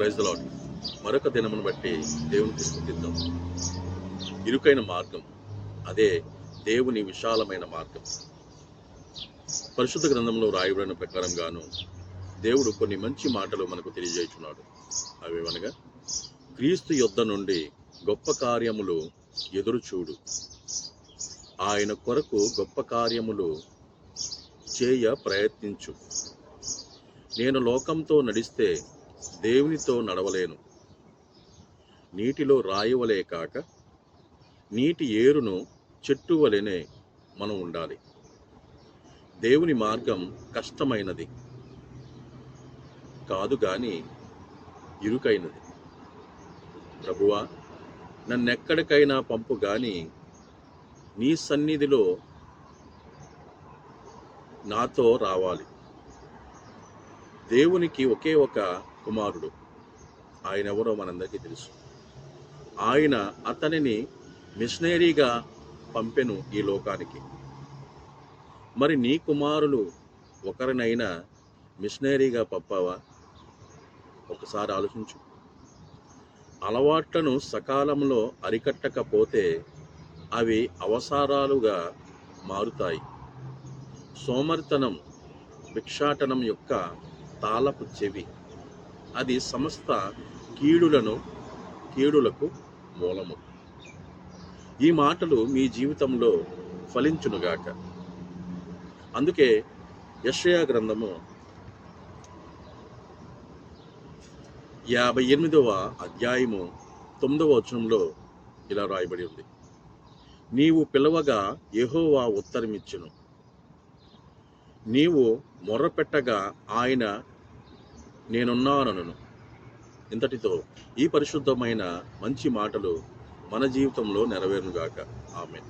Praise lord మరొక దినమును బట్టి దేవునికి స్థుతిద్దాం. ఇరుకైన మార్గం అదే దేవుని విశాలమైన మార్గం. పరిశుద్ధ గ్రంథంలో రాయబడిన ప్రకారంగాను దేవుడు కొన్ని మంచి మాటలు మనకు తెలియజేస్తున్నాడు అవేమనగా అనగా క్రీస్తు యొద్ద నుండి గొప్ప కార్యములు ఎదురు చూడు ఆయన కొరకు గొప్ప కార్యములు చేయ ప్రయత్నించు. నేను లోకంతో నడిస్తే దేవునితో నడవలేను. నీటిలో రాయవలే కాక నీటి ఏరును చెట్టు వలెనే మనం ఉండాలి. దేవుని మార్గం కష్టమైనది. కాదు కానీ ఇరుకైనది. ప్రభువా నన్నెక్కడికైనా పంపు కానీ నీ సన్నిధిలో నాతో రావాలి. దేవునికి ఒకే ఒక కుమారుడు. ఆయన ఎవరో మనందరికీ తెలుసు. ఆయన అతనిని మిషనరీగా పంపెను ఈ లోకానికి. మరి నీ కుమారులు ఒకరినైనా మిషనరీగా పంపావా? ఒకసారి ఆలోచించు. అలవాట్లను సకాలంలో అరికట్టకపోతే అవి అవసరాలుగా మారుతాయి. సోమరితనం భిక్షాటనం యొక్క తాళపు చెవి. అది సమస్త కీడులను కీడులకు మూలము. ఈ మాటలు మీ జీవితంలో ఫలించునుగాక. అందుకే యషయా గ్రంథము యాభై ఎనిమిదవ అధ్యాయము తొమ్మిదవ వచనంలో ఇలా రాయబడి ఉంది. నీవు పిలవగా యహోవా ఉత్తరమిచ్చును. నీవు మొర్రపెట్టగా ఆయన నేనున్నానను ఇంతటితో ఈ పరిశుద్ధమైన మంచి మాటలు మన జీవితంలో నెరవేరునుగాక. ఆమె